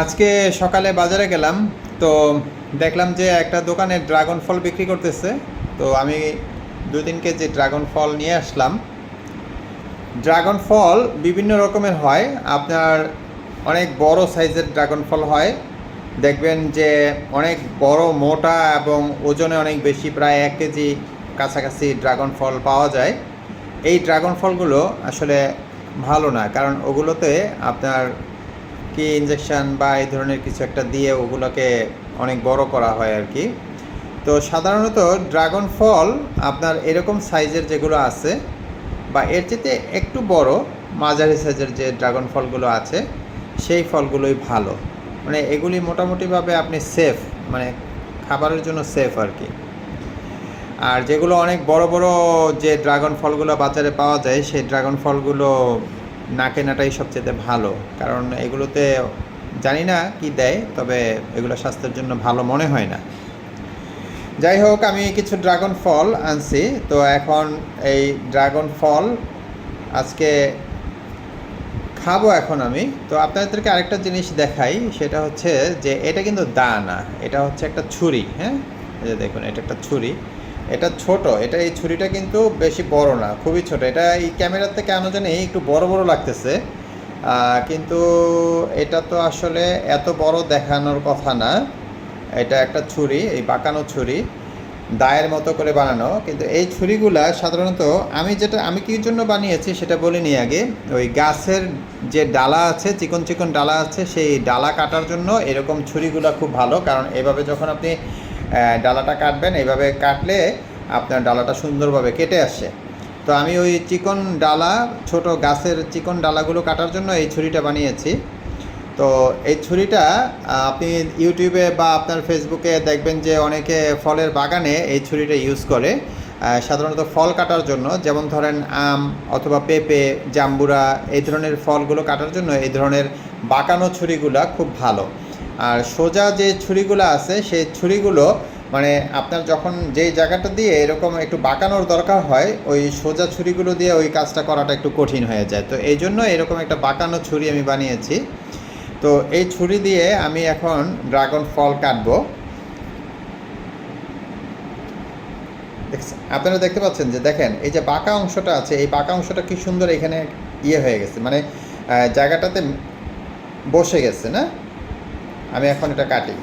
আজকে সকালে বাজারে গেলাম, তো দেখলাম যে একটা দোকানে ড্রাগন ফল বিক্রি করতেছে। তো আমি দুই তিন কেজি ড্রাগন ফল নিয়ে আসলাম। ড্রাগন ফল বিভিন্ন রকমের হয়। আপনার অনেক বড় সাইজের ড্রাগন ফল হয়। দেখবেন যে অনেক বড়, মোটা এবং ওজনে অনেক বেশি, প্রায় এক কেজি কাছাকাছি ড্রাগন ফল পাওয়া যায়। এই ড্রাগন ফলগুলো আসলে ভালো না, কারণ ওগুলোতে আপনার কি ইঞ্জেকশন বা এই ধরনের কিছু একটা দিয়ে ওগুলোকে অনেক বড় করা হয় আর কি। তো সাধারণত ড্রাগন ফল আপনার এরকম সাইজের যেগুলো আছে বা এর চেয়ে একটু বড়, মাঝারি সাইজের যে ড্রাগন ফলগুলো আছে, সেই ফলগুলোই ভালো। মানে এগুলি মোটামুটিভাবে আপনি সেফ মানে খাবারের জন্য সেফ আর কি। আর যেগুলো অনেক বড় বড় যে ড্রাগন ফলগুলো বাজারে পাওয়া যায়, সেই ড্রাগন ফলগুলো না কেনাটাই সবচেয়ে ভালো। কারণ এগুলোতে জানি না কি দেয়, তবে এগুলো স্বাস্থ্যের জন্য ভালো মনে হয় না। যাই হোক, আমি কিছু ড্রাগন ফল আনছি। তো এখন এই ড্রাগন ফল আজকে খাব এখন আমি। তো আপনাদেরকে আরেকটা জিনিস দেখাই, সেটা হচ্ছে যে এটা কিন্তু দা না এটা হচ্ছে একটা ছুরি হ্যাঁ? দেখুন, এটা একটা ছুরি। এটা ছোট, এটা এই ছুরিটা কিন্তু বেশি বড় না, খুবই ছোট। এটা এই ক্যামেরার থেকে আনো জানি একটু বড় বড় লাগতেছে। কিন্তু এটা তো আসলে এত বড় দেখানোর কথা না। এটা একটা ছুরি, এই বাঁকানো ছুরি, দায়ের মতো করে বানানো। কিন্তু এই ছুরিগুলা সাধারণত আমি যেটা, আমি কি জন্য বানিয়েছি সেটা বলিনি আগে। ওই গাছের যে ডালা আছে, চিকন চিকন ডালা আছে, সেই ডালা কাটার জন্য এরকম ছুরিগুলা খুব ভালো। কারণ এভাবে যখন আপনি ডালাটা কাটবেন। এইভাবে কাটলে আপনার ডালাটা সুন্দরভাবে কেটে আসে তো আমি ওই চিকন ডালা, ছোট গাছের চিকন ডালাগুলো কাটার জন্য এই ছুরিটা বানিয়েছি। তো এই ছুরিটা আপনি ইউটিউবে বা আপনার ফেসবুকে দেখবেন যে অনেকে ফলের বাগানে এই ছুরিটা ইউজ করে। সাধারণত ফল কাটার জন্য, যেমন ধরেন আম অথবা পেঁপে, জাম্বুরা, এই ধরনের ফলগুলো কাটার জন্য এই ধরনের বাঁকানো ছুরিগুলা খুব ভালো। আর সোজা যে ছুরিগুলো আছে, সেই ছুরিগুলো মানে আপনার যখন যেই জায়গাটা দিয়ে এরকম একটু বাঁকানোর দরকার হয়, ওই সোজা ছুরিগুলো দিয়ে ওই কাজটা করাটা একটু কঠিন হয়ে যায়। তো এই জন্য এরকম একটা বাঁকানো ছুরি আমি বানিয়েছি। তো এই ছুরি দিয়ে আমি এখন ড্রাগন ফল কাটবো? আপনারা দেখতে পাচ্ছেন যে দেখেন, এই যে বাঁকা অংশটা আছে, এই বাঁকা অংশটা কি সুন্দর এখানে ইয়ে হয়ে গেছে মানে জায়গাটাতে বসে গেছে, না? আমি এখন এটা কাটি।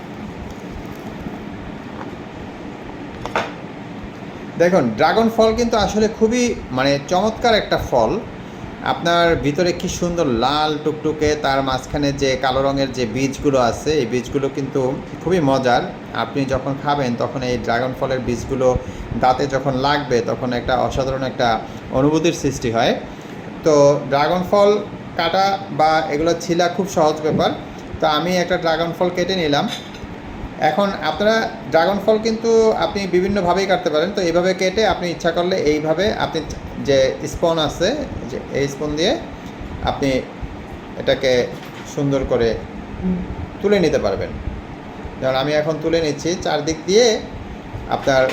দেখুন, ড্রাগন ফল কিন্তু আসলে খুবই মানে চমৎকার একটা ফল। আপনার ভিতরে কি সুন্দর লাল টুকটুকে, তার মাঝখানে যে কালো রঙের যে বীজগুলো আছে, এই বীজগুলো কিন্তু খুবই মজার। আপনি যখন খাবেন, তখন এই ড্রাগন ফলের বীজগুলো দাঁতে যখন লাগবে, তখন একটা অসাধারণ একটা অনুভূতির সৃষ্টি হয়। তো ড্রাগন ফল কাটা বা এগুলো ছিলা খুব সহজ ব্যাপার। তো আমি একটা ড্রাগন ফল কেটে নিলাম। এখন আপনারা ড্রাগন ফল কিন্তু আপনি বিভিন্নভাবেই কাটতে পারেন। তো এইভাবে কেটে আপনি ইচ্ছা করলে এইভাবে আপনি যে স্পন আছে, যে এই স্পন দিয়ে আপনি এটাকে সুন্দর করে তুলে নিতে পারবেন। যেমন আমি এখন তুলে নিচ্ছি, চারদিক দিয়ে আপনার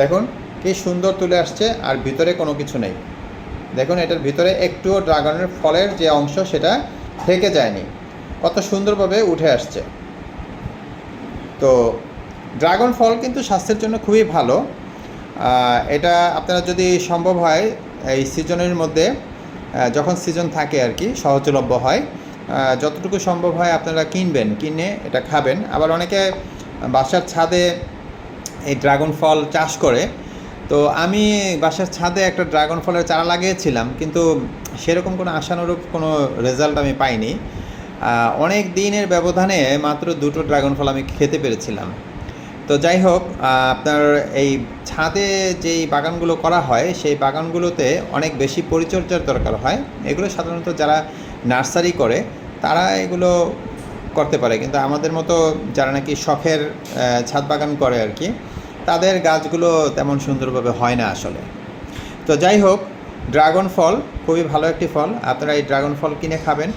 দেখুন, কি সুন্দর তুলে আসছে, আর ভিতরে কোনো কিছু নেই। দেখুন, এটার ভিতরে একটুও ড্রাগনের ফলের যে অংশ সেটা থেকে যায়নি। কত সুন্দরভাবে উঠে আসছে। তো ড্রাগন ফল কিন্তু স্বাস্থ্যের জন্য খুবই ভালো। এটা আপনারা যদি সম্ভব হয়, এই সিজনের মধ্যে যখন সিজন থাকে আর কি, সহজলভ্য হয় যতটুকু সম্ভব হয় আপনারা কিনবেন, কিনে এটা খাবেন। আবার অনেকে বাসার ছাদে এই ড্রাগন ফল চাষ করে তো আমি বাসার ছাদে একটা ড্রাগন ফলের চারা লাগিয়েছিলাম, কিন্তু সেরকম কোনো আশানুরূপ কোনো রেজাল্ট আমি পাইনি। অনেক দিনের ব্যবধানে মাত্র দুটো ড্রাগন ফল আমি খেতে পেরেছিলাম। তো যাই হোক আপনার এই ছাদে যেই বাগানগুলো করা হয়, সেই বাগানগুলোতে অনেক বেশি পরিচর্যার দরকার হয়। এগুলো সাধারণত যারা নার্সারি করে, তারা এগুলো করতে পারে। কিন্তু আমাদের মতো যারা নাকি শখের ছাদ বাগান করে আর কি তাদের গাছগুলো তেমন সুন্দরভাবে হয় না আসলে। তো যাই হোক, ড্রাগন ফল, খুবই ভালো একটি ফল। আপনারা এই ড্রাগন ফল কিনে খাবেন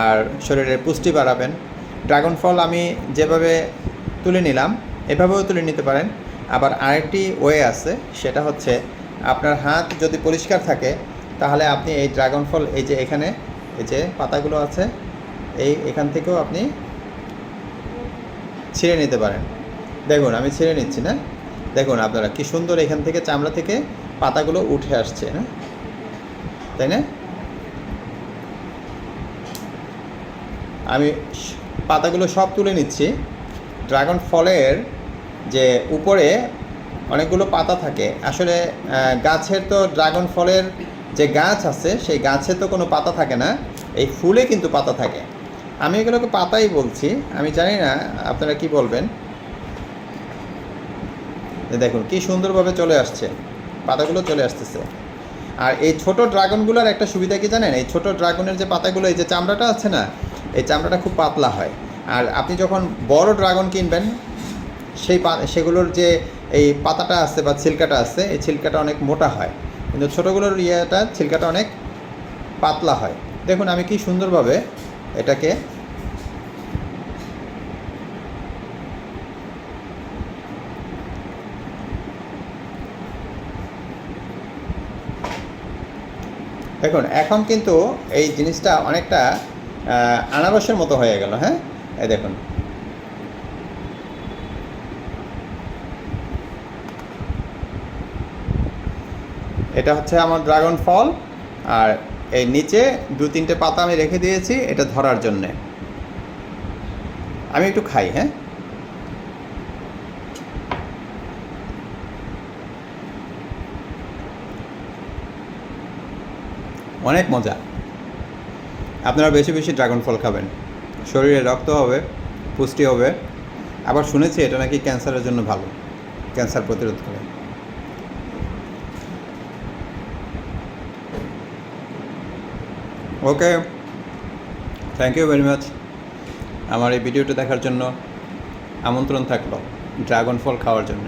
আর শরীরের পুষ্টি বাড়াবেন। ড্রাগন ফল আমি যেভাবে তুলে নিলাম, এভাবেও তুলে নিতে পারেন। আবার আরেকটি ওয়ে আছে, সেটা হচ্ছে আপনার হাত যদি পরিষ্কার থাকে, তাহলে আপনি এই ড্রাগন ফল, এই যে এখানে, এই যে পাতাগুলো আছে, এই এখান থেকেও আপনি ছিঁড়ে নিতে পারেন। দেখুন, আমি ছিঁড়ে নিচ্ছি না। দেখুন আপনারা কি সুন্দর এখান থেকে চামড়া থেকে পাতাগুলো উঠে আসছে না তাই না? আমি পাতাগুলো সব তুলে নিচ্ছি। ড্রাগন ফলের যে উপরে অনেকগুলো পাতা থাকে। আসলে গাছের তো ড্রাগন ফলের যে গাছ আছে, সেই গাছে তো কোনো পাতা থাকে না। এই ফুলে কিন্তু পাতা থাকে। আমি এগুলোকে পাতাই বলছি। আমি জানি না আপনারা কি বলবেন। দেখুন, কি সুন্দরভাবে চলে আসছে। পাতাগুলো চলে আসতেছে। আর এই ছোট ড্রাগনগুলোর একটা সুবিধা কি জানেন? এই ছোট ড্রাগনের যে পাতাগুলো, এই যে চামড়াটা আছে না, এই চামড়াটা খুব পাতলা হয়। আর আপনি যখন বড় ড্রাগন কিনবেন, সেই সেগুলোর যে এই পাতাটা আছে বা ছিলকাটা আছে, এই ছিলকাটা অনেক মোটা হয়। কিন্তু ছোটোগুলোর ইয়েটা, ছিলকাটা অনেক পাতলা হয়। দেখুন, আমি কি সুন্দরভাবে এটাকে দেখুন, এখন কিন্তু এই জিনিসটা অনেকটা আনারসের মতো হয়ে গেল হ্যাঁ? এই দেখুন। এটা হচ্ছে আমার ড্রাগন ফল, আর এই নিচে দু তিনটে পাতা আমি রেখে দিয়েছি, এটা ধরার জন্যে। আমি একটু খাই হ্যাঁ? অনেক মজা। আপনারা বেশি বেশি ড্রাগন ফল খাবেন। শরীরে রক্ত হবে, পুষ্টি হবে। আবার শুনেছি এটা নাকি ক্যান্সারের জন্য ভালো, ক্যান্সার প্রতিরোধ করে। Okay thank you very much আমার এই ভিডিওটা দেখার জন্য আমন্ত্রণ থাকল ড্রাগন ফল খাওয়ার জন্য।